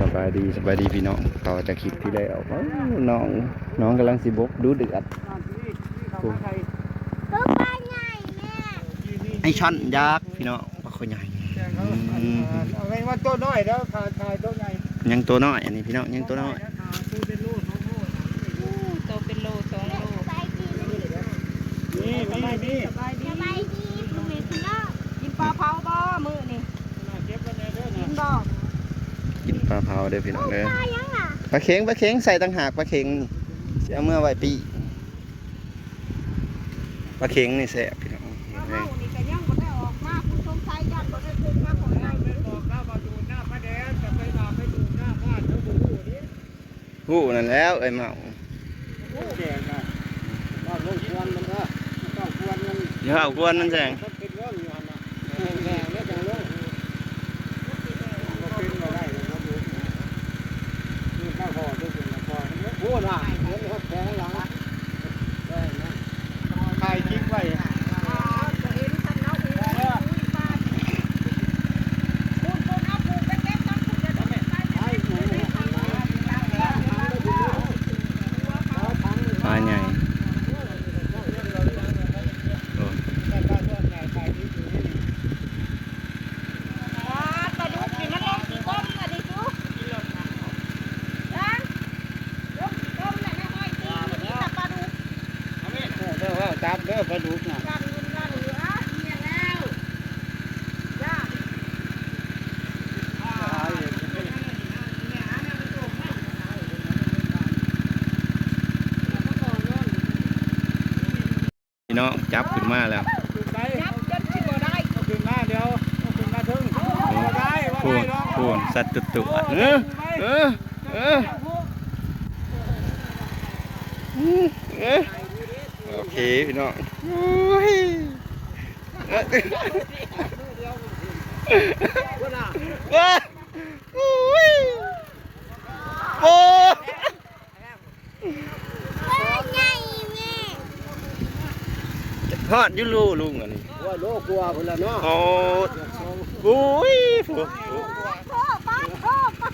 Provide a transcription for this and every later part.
สบายดีสบายดีพี่น้องต่อจากคลิปที่แล้วว้าวน้องน้องกำลังสิบกดูเดือดตัวปลาใหญ่แม่ไอช่อนยักษ์พี่น้องปลาคอใหญ่เอาไว้ว่าตัวน้อยแล้วขาดขาดตัวใหญ่ยังตัวน้อยอันนี้พี่น้องยังตัวน้อยคือเป็นลูกน้องโลดโตเป็นโลสองโลสบายดีนี่มีมีสบายดีสบายดีคุณแม่คุณน้องกินปลาเผาบ่มือนี่เก็บไว้ในเด้อกินะนบ่กิน ปลาเผาเด้อพี่น้องเด้อปลายังอะปลาเข็งปลาเข็งใส่ต่างหากปลาเข็งนี่สิเอาเมื่อไว้ปีปลาเข็งนี่แซ่บพี่น้องปลาเผานี่ก็ยังบ่ได้ออกมาผู้ชมไทยยันบ่ได้ขึ้นมาของไง ไปบอกหน้ามาดูหน้าป้าแดงจะไปมาไปดูหน้าบ้านแล้วดูนี่ หู้นั่นแล้วไอ้เมา แดงนะว่าลงควรมันก็ต้องควรมัน เดี๋ยวเอากวนนั่นแสง ต้องเป็นเรื่องอยู่หันนะแดงแล้วจังลงก็เป็นมาได้เลยครับดูนี่ข้าวห่อด้วยกันนะพอโอ้น่ะเดี๋ยวเขาแข็งหลังได้นะถ่ายคลิปไว้ อ๋อจะเห็นท่านเอาอีกอุ้ยปลาคุณคุณเอาผูกไปเก็บต้องผูกจะต้องไปไปไปไปไป ปลาใหญ่โอ้ ปลาปลาดุกนี่มันลงสิก้มอะดิจุ๊จังลงสิก้มน่ะนะห้อยตีมันนี่แต่ปลาดุก เด้อว่าจับเด้อปลาดุกน่ะ กันเงินกันเหลือเนี่ยแล้วจ้า พี่ น้องจับขึ้นมาแล้วไปยับจนสิบ่ได้เอาขึ้นมาเดี๋ยวเอาขึ้นมาถึงว่าได้ว่าพูได้นเนาะพูนสัตว์ตุตัวเออเออเออเออโอเคพี่น้องโอ้ยเอ้ยว้าโอ้ยโอ้ ปลาใหญ่แม่ ฮอดอยูรูลุงอันนี้ว่าโลกลัวพุ่นละเนาะโอ้โอ้ยโอ้โอ้ปลาโอ้ปลา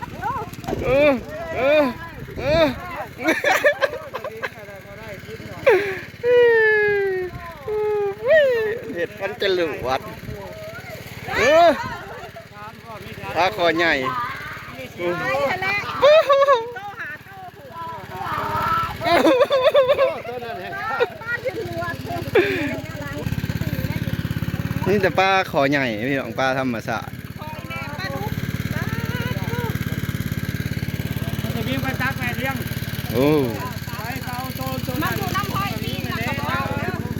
เออเออเออเห็ดมันจะหลุวัดเออปลาคอใหญ่ตัวนั้นแหละ ป้าถึงหัวเธอ นี่แต่ปลาคอใหญ่พี่น้องปลาธรรมศาสตร์คอยแน่ป้าดุกจะมีไปตักแม่เลี้ยงโอ้ไปเอาโซนตัวมันอยู่น้ำห้อยนี่นะกระเป๋า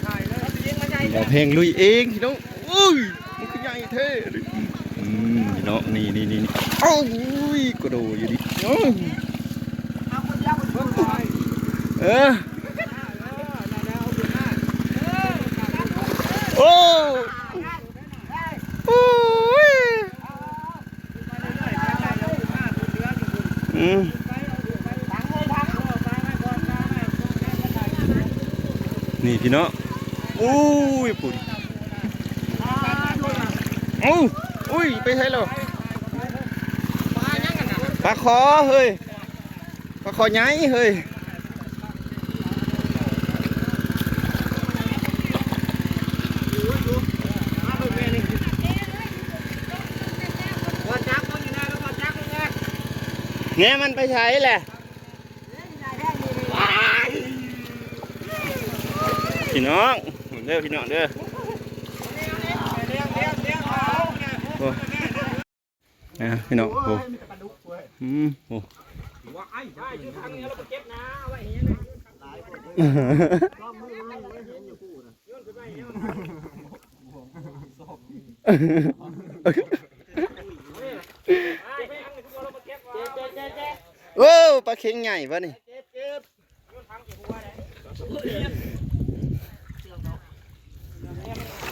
ถ่ายเลยยิงมาใจหมอเพลงลุยเองพี่น้องอุ้ยมันคือใหญ่เท่อืมพี่น้องนี่นี่นี่โอ้ยกระโดดอยู่ดิโอ้ยเอาคนเดียวคนเดียวเออโอ้โอ้ยอืม นี่พี่น้องอุ้ยปุ่นโอ้อุ้ยไปใช่หรอปลาคอเฮ้ยปลาคอใหญ่เฮ้ยว่าจักมันอยู่นะแล้วว่าจักมันไงเนี่ยมันไปใช้แหละ พี่น้องเด้อพี่น้องเด้อ เลี้ยงเลี้ยงเลี้ยงเอาเนี่ย โอ้นะพี่น้องโอ้อืมโอ้ ว่าไอ้ได้ชื่อทางนี้เราไปเก็บนะเอาไว้เห็น โอ้ปลาเค็งใหญ่ปะนี่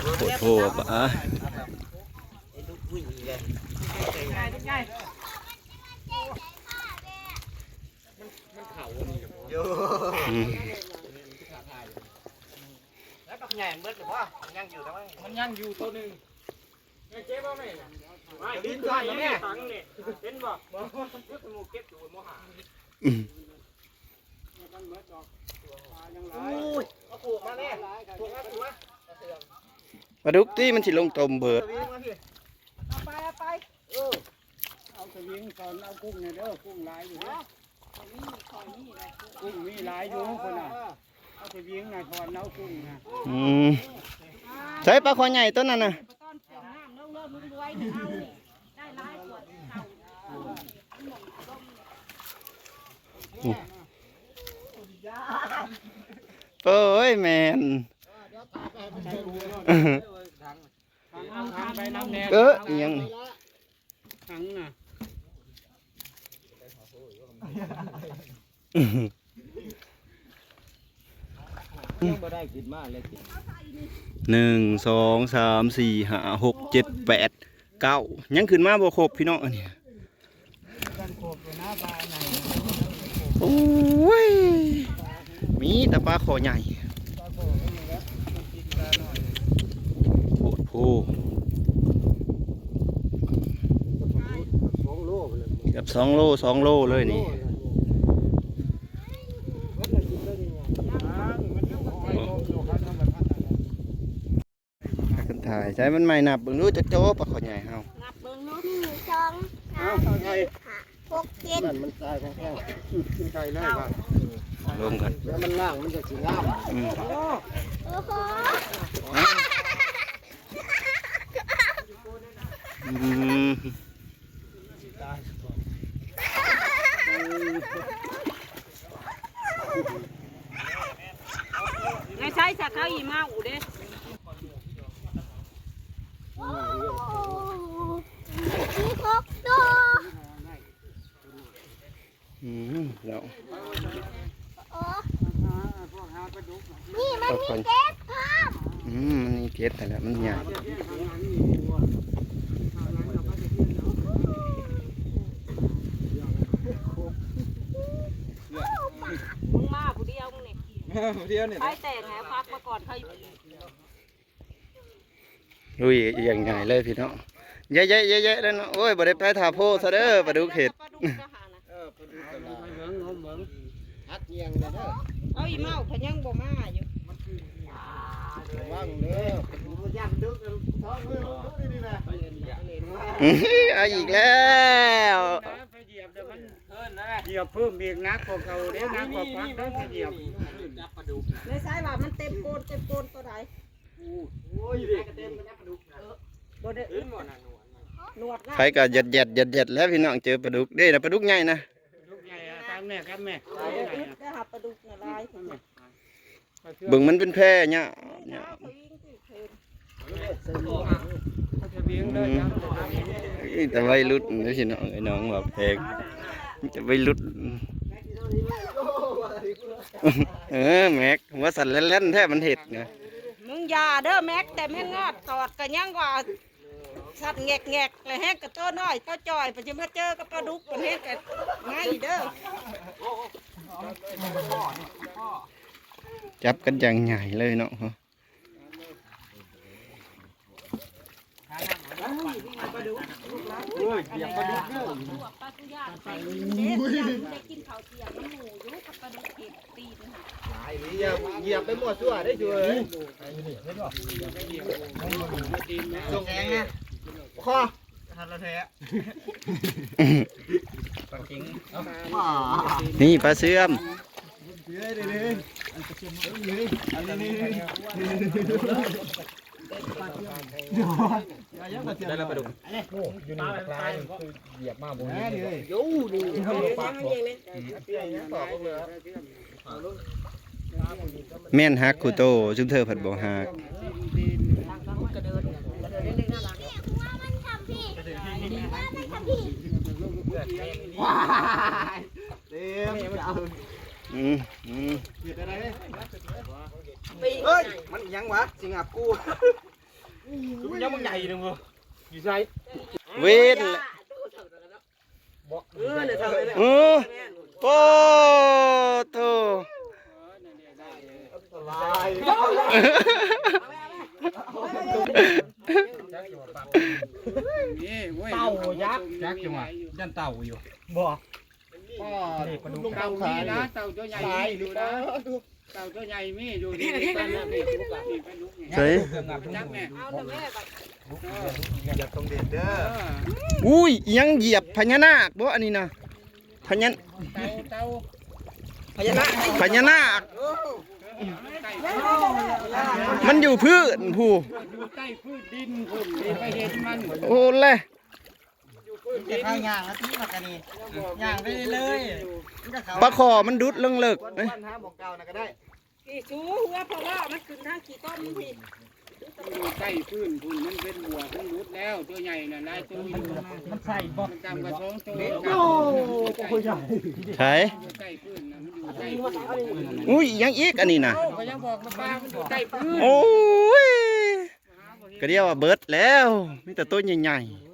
โคตรโหดปะอืมแล้วปักแหน่งเบิดหรือว่ายังอยู่ทั้งมันยังอยู่ตัวหนึ่งเจ๊บ้าไหมลิ้นใส่แม่อืมอุ้ยเอาผูกมาแม่ผูกมาผูกมา ปลาดุกที่มันสิลงตมเบิดเอาไปเอาไปเออเอาสวิงก่อนเอากุ้งเนี่ยเด้อกุ้งลายอยู่เนี่ยกุ้งมีหลายอยู่คนน่ะเอาสวิงน่ะก่อนเอากุ้งน่ะอืมใช้ปลาคอใหญ่ต้นนั้นน่ะต้นเสียงน้ำเริ่มเริ่มมึงรวยเอานี่ได้ร้ายกว่าเก่าโอ้ยแมน ทางไปน้ำแน่เอออิหยังถังน่ะบ่ได้กินมากเลยกินหนึ่งสองสามสี่ห้าหกเจ็ดแปดเก้ายังขึ้นมาบ่ครบพี่น้องอันเนี้ยกันโขบอยู่หน้าปลาไหน โอ้ยมีแต่ปลาคอใหญ่ ปลาโขบนี่แหละมันกินปลาหน่อย โพดโพสองโลเลยเกับสองโลสองโลเลยนี่มันจะกินได้ยังไงมันยังบ่ให้ลมอยู่ครับน้ำมันพัดอะไรพากันถ่ายใช้มันไม่นับเบิ่งรู้จักโจ้ปลาคอใหญ่เฮานับเบิ้งเนาะหนึ่งสองเอาเอาไทยหกเจ็ดนั่นมันตายแข็งไทยเลยครับรวมกันๆแล้วมันล่างมันจะสิงาม อืม โอ้โห อืม ในใช้สักเขาอีมาอูเด้ โอ้โหมีหกตัว อืมแล้ว โอ้ พวกหาปลาดุก นี่มันมีเจ็ดพร้อม อืมมันนี่เกล็ดแต่นแหละมันใหญ่ มึงมาผู้เดียวมึงนี่ เดียวนี่ใช้แต่งไงพักมาก่อนเขาลุยอย่างใหญ่เลยพี่น้องเยอะๆเยอะๆแล้วเนาะโอ้ยบ่ได้ไปถาโพซะเด้อปลาดุกเห็ดปลาดุกทหารนะเออปลาดุกกระเหลามืองเหมืองฮัดเงียงเลยเด้อเอาอีเมาเขายังบ่มาอยู่ระวังเด้ออื้อหือเอาอีกแล้วไป เหยียบเดี๋ยวมันเหยียบเพิ่มอีกนักกว่าเก่าเด้นักกว่าพักได้ไปเหยียบในสายว่ามันเต็มโกนเต็มโกนตัวใดโอ้ยเด็กเต็มมันนักกระดูกบ่ได้อึดหนวดใครก็หยัดหยัดหยัดหยัดแล้วพี่น้องเจอปลาดุกเด้นะปลาดุกใหญ่นะลูกใหญ่อะตามแม่ครับแม่บ่ได้อึดได้หาปลาดุกน่ะลายเขาเบิ่งมันเป็นแพร่เนี่ยเนี่ยวิ่งสิเพิ่นเขาจะเบี้ยงเลยนะเอ้ยแต่วัยรุ่นนะพี่น้องไอ้น้องว่าแพง แต่วัยรุ่นเออแม็กว่าสันเล่นๆแท้มันเห็ดไงมึงอย่าเด้อแม็กแต่แม่งงอดตอดก็ยังว่าสัตว์แงกแงกเลยแฮกกับตัวน้อยตัวจอยไปจะมาเจอกับปลาดุกมันแฮกกันง่ายเด้อจับกันอย่างใหญ่เลยเนาะโอ้ยเหยียบกระดูกเด้อพวก ปลาตุยาไปเด็ดอยากได้กินข้าวเที่ยงน้ำหมูยู่กับปลาดุกเห็ดตีนค่ะเหยียบเหยียบไปหมดทั่วได้ช่วยส่งแองนะคอทันละแท้นี่ปลาเสื่อม ได้แล้วปลาดุกอยู่นี่ปลายเหยียบมาบนนี้เลยยูนี่เขาปากบอกเปี้ยยังตอบเลยแม่นฮักคูโตชุมเธอผัดบ่ฮักว่ามันทำผิดว่ามันทำผิดเต็มจะเอาอืมอืมเกิดอะไรเฮ้ย มันยังวะสิงห์กูคือยังมึงใหญ่นึงวะอยู่ใจเว้นเออเนี่ยทำเลยเนี่ยเออโอ้โตสบาย นี่เว้ยจักจังหวะยันเต่าอยู่บ่ก็ลุงเต่ามีนะ เต่าตัวใหญ่มีอยู่นะเต่าตัวใหญ่มีอยู่ที่นี่กันนี่นี่ไปลุกนี่ใส่จักแม่เอาแต่แม่บัดอย่าตรงเด็ดเด้ออุ้ยอิหยังเหยียบพญานาคบ่อันนี้นะพญาเต่าเต่าพญานาคมันอยู่พื้นผู้อยู่ใต้พื้นดินคุณนี่ไปเห็นมันโอ้เลย จะข้างย่างแล้วที่มากันนี่ย่างไปเลยปลาคอมันดุดเลิงเลิกเอ้ยปัญหาบอกเก่านะก็ได้กี่ชูหัวเพราะว่ามันขึ้นทางกี่ต้มพี่อยู่ใต้พื้นคุณมันเป็นบัวมันรุดแล้วตัวใหญ่น่ะลายตัวอยู่มันใส่บ่มันจำกระสองตัวโอ้ตัวใหญ่ใช่อยู่ใต้พื้นนะมันอยู่ใต้พื้นอุ้ยอิหยังอีกอันนี้นะก็ยังบอกมาป้ามันอยู่ใต้พื้นโอ้ยก็เดียวว่าเบิดแล้วมีแต่ต้นใหญ่ๆ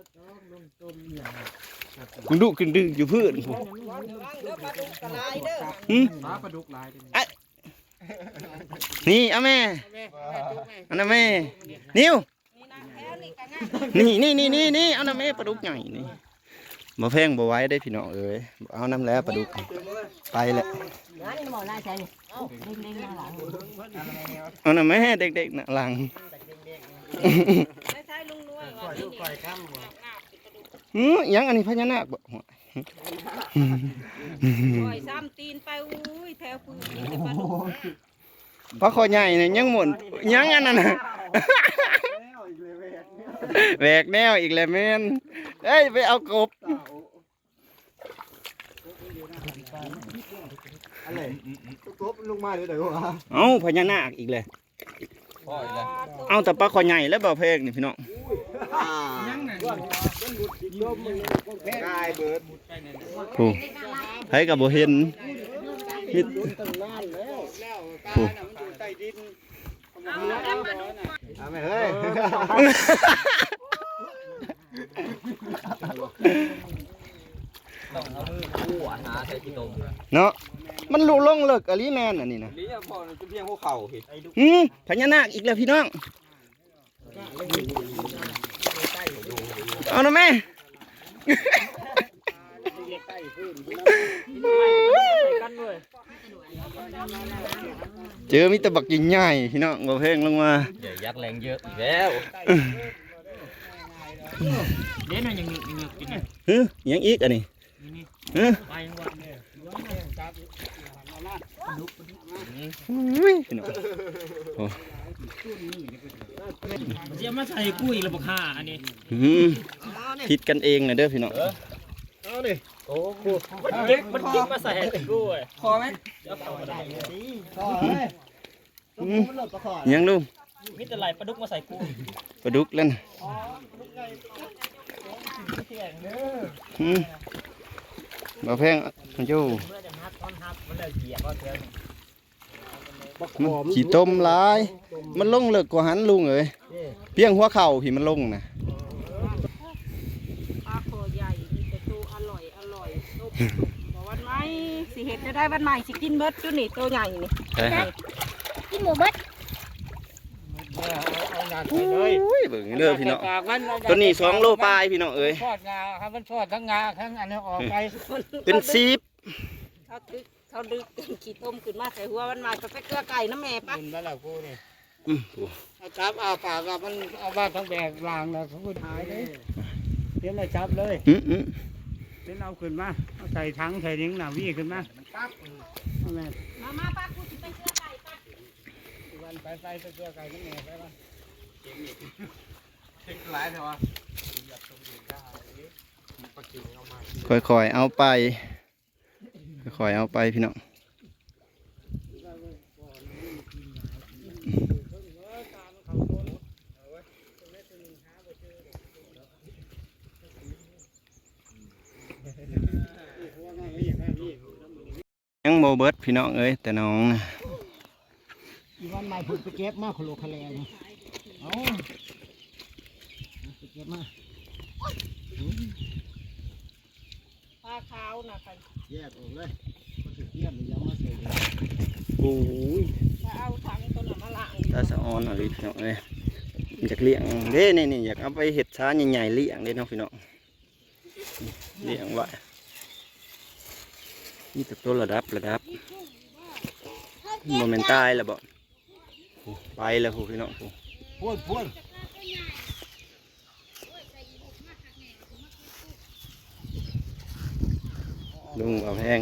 มันดุขึ้นดึงอยู่พื้นผู้ระวังเด้อปลาดุกกระไรเด้อหืมปลาปลาดุกลายนี่เอาแม่แม่แม่จุ๊บแม่อันนั้นแม่นิ้วนี่นะแถวนี่ก็ง่ายนี่นี่นี่นี่นี่เอาน้ำแม่ปลาดุกใหญ่นี่บ่แพงบ่ไหว้ได้พี่น้องเอ้ยบ่เอาน้ำแล้วปลาดุกไปแหละนี่หมอลายใช่นี่เอ้าเล่งๆมาหลังเอาน้ำแม่เด็กๆน่ะหลังใช้ใช้ลุงน้อยว่านี่นี่ หืออิหยังอันนี้พญานาคบ่หัวปล่อยซ้ำตีนไปอุ้ยแถวปืนนี่แต่ปลาดุกปลาคอใหญ่เนี่ยยังหมุนยังอันนั้นน่ะแหวกแนวอีกแล้วแม่นเอ้ยไปเอากบอะไรกบลงมาเดี๋ยวเดี๋ยววะเอาพญานาคอีกเลยพ่ออีกแล้วเอาแต่ปลาคอใหญ่แล้วบ่แพงนี่พี่น้อง ยังไงกายเบิดโอ้ไผก็บ่เห็นมิแล้วปลาน่ะมันอยู่ใต้ดินเอาแล้วปลาดุกเอาไหมเฮ้ยเนาะมันลุลงเลิกอะลีแมนอันนี้นะนี่พ่อจะเพียงพวกเข่าเห็ดหืมพญานาคอีกแล้วพี่น้อง เอาหน่อยแม่เจอมิตรบักใหญ่ๆพี่น้องบ่เพลงลงมาอย่ายักแรงเยอะอีกแล้วเด่นยังยังยังกินฮึยังอีกอันนี้ฮึไปยังวะ อุ้ยพี่น้องเดี๋ยวมาใส่กุ้ยระบบค่าอันนี้หืมผิดกันเองนะเด้อพี่น้องมันเก็บมันเก็บมาใส่กุ้ยคอไหมหืมยังลูกมิตรไหลปลาดุกมาใส่กุ้ยปลาดุกแล้วนะหืมบ่เพลงมันอยู่ มันขี้ต้มหลาย มันลงเลิกกว่าหันลุงเอ้ยเพียงหัวเข่าพี่มันลงนะปลาโคใหญ่มีแต่ตัวอร่อยอร่อยต้มสุกบอกวันไหมสิเห็ดจะได้วันใหม่สิกินเบิดจุนี่ตัวใหญ่นี่ใช่ครับกินหมูเบิดอุ้ยเบิ่งเด้อพี่น้องตัวนี้สองโลปลายพี่น้องเอ้ยทอดงาครับมันทอดทั้งงาทั้งอันนี้ออกไปเป็นซีบเขาดึก เขาดึกขี้ต้มขึ้นมาใส่หัววันใหม่ไปไปเกลือไก่น้ำแม่ปะกินแล้วกูนี่อืมเอาจับเอาปากกับมันเอาบ้านทั้งแบกลางแล้วเขาพูดหายเลยเดี๋ยวเลยจับเลยอืมอืมเดี๋ยวเอาขึ้นมาเอาใส่ถังใส่ดิ้งหนาวี่ขึ้นมาเอาแม่มามาป้ากูสิไปเกลือไก่ปะวันไปไปไปเกลือไก่ทั้งแม่ไปบ้านเช็คหลายเถอะวะค่อยๆเอาไป ค่อยเอาไปพี่น้องยังโมเบิร์ดพี่น้องเอ้ยแต่น้องนะอีวันใหม่ผุดไปเก็บมากขลุกขะแลงเอาไปเก็บมา ปลาขาวนะไปแยกออกเลยก็ถือเทียมหรือยังมาใส่โอ้ยจะเอาถังตัวนั้นมาล้างตาสะออนอะไรพี่น้องเอ้ยอยากเลี้ยงเด้นี่นี่อยากเอาไปเห็ดช้าใหญ่ๆเลี้ยงเด้เนาะพี่น้องเลี้ยงไว้นี่แต่ตัวระดับระดับโมเมนตายแล้วบ่โอ้ไปแล้วผู้พี่น้องผู้พูดพูด ลุงเอาแพง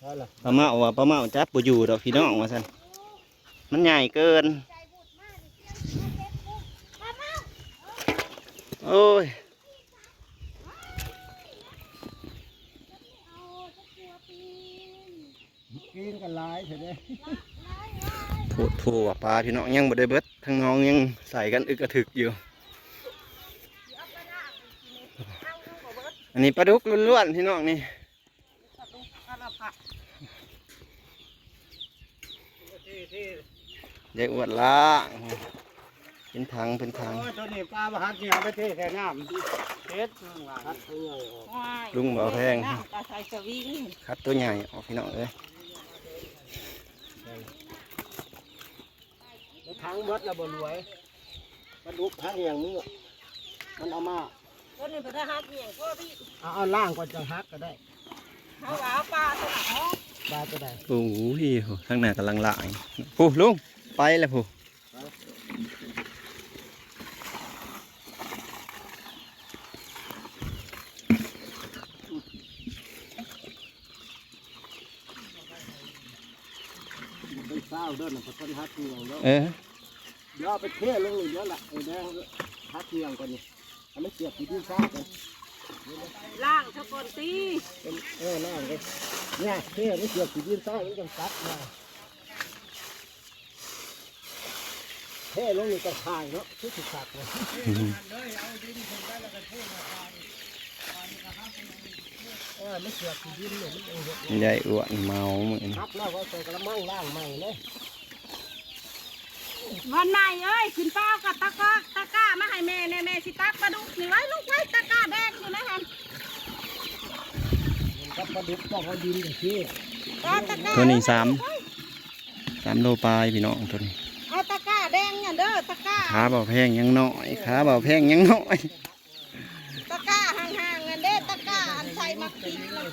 เอาล่ะปลาเมาว่าปลาเมาจับบ่อยู่ดอกพี่น้องว่าซั่นมันใหญ่เกิน โอ้ยกินกันหลายเถอะเด้โพูดพูว่าปลาพี่น้องยังบ่ได้เบิดทั้งน้องยังใส่กันอึกกระถึกอยู่ อันนี้ปลาดุกล้วนๆพี่น้องนี่เด็กอวดล้างเป็นทางเป็นทางโอ้ยตัวนี้ปลาบาหัดเนี่ยเอาไปเทแค่น้ำเฮ็ดหัดเพื่อออกลุงบ่เอาแพงปลาใส่สวิงคัดตัวใหญ่ออกพี่น้องเลยแล้วทั้งเบิดแล้วบ่รวยปลาดุกทั้งอย่างนี้มันเอามา ตัวนี้เป็นทหารเหี่ยงพ่อพี่เอาเอาล่างก่อนจะฮักก็ได้เขาเอาปลาสนับห้องปลาก็ได้โอ้โหข้างหน้ากำลังล่างผู้ลุงไปแล้วผู้เป็นเศร้าเด้อนะเพราะคนฮักเงียงเด้อเออเดี๋ยวเอาไปเทลงนี่เดี๋ยวละไอ้แดงฮักเงียงก่อนนี่ อันนี้เสียบที่ดินซ่ากันล่างชะกอนตีเป็นเออล่างเลยเนี่ยเทนี่เสียบที่ดินซ่ามันจังซัดมาเทลงนี่ก็คายเนาะทุกสิสักเลยเออไม่เสียบที่ดินเนี่ยมันเองเฮ็ดใหญ่อ้วนเมาเหมือนครับแล้วก็ใส่กระมังล่างใหม่เลย วันไหนเอ้ยขึ้นเป้ากับตะกร้าตะกร้ามาให้แม่แน่แม่สิตักปลาดุกนี่ไว้ลูกไว้ตะกร้าแดงอยู่นะฮันมันก็ปลาดุกต้องเอาดินอย่างที่เอาตะกร้าตัวนี้สามสามโลปลายพี่น้องตัวนี้เอาตะกร้าแดงเนี่ยเด้อตะกร้าขาเบาแพงยังน้อยขาเบาแพงยังน้อยตะกร้าห่างๆกันเด้อตะกร้าอันใส่มักกินน่ะ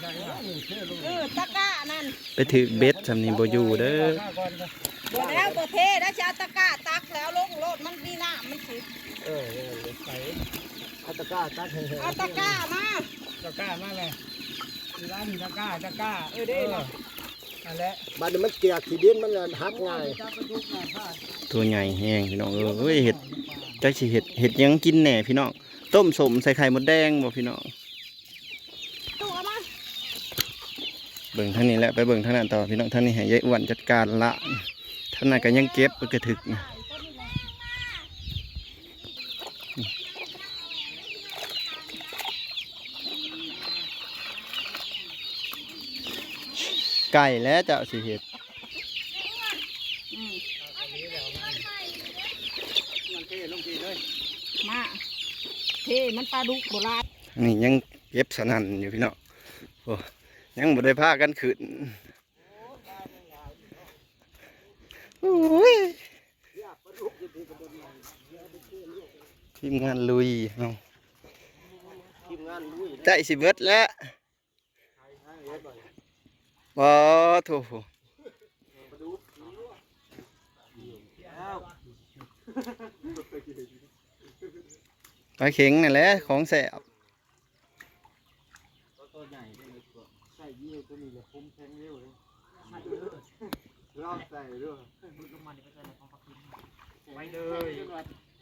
เออตะกร้านั่นไปถือเบ็ดสำนีบ่อยู่เด้อข้าก่อนก็ บ่แล้วบ่เทแล้วจะเอาตะกร้าตักแล้วลงโลดมันมีน้ำมันสิเออเออใส่เอาตะกร้าตัดให้เอาตะกร้ามาตะกร้ามาเลยร้านมีตะกร้าตะกร้าเออเด้อนั่นแหละบัดนี้มันเกลียกที่ดินมันเลยหักง่ายตัวใหญ่แห้งพี่น้องเอ้ยเห็ดจักสิเห็ดเห็ดยังกินแหน่พี่น้องต้มสมใส่ไข่มดแดงบ่พี่น้องเบิ่งท่างนี้แหละไปเบิ่งท่างนั้นต่อพี่น้องท่างนี้ให้ยายอ้วนจัดการละ ทางนั้นก็ยังเก็บอึกกระถึกนะไก่แล้วเจ้าสิเห็ดอืมมันเทลงทีเลยมาเทมันปลาดุกโบราณนี่ยังเก็บสนั่นอยู่พี่น้องโอ้ยังบ่ได้พากันขึ้นโอ้ย ทีมงานลุยเอาทีมงานลุยใจสิเบิดแล้วบ่โถปลาเข็งนั่นแหละของแสบตัวใหญ่เลยใส่ยี่ตัวนี้เลยคุ้มแทงเร็วเลยรอบใส่ด้วยไปเลย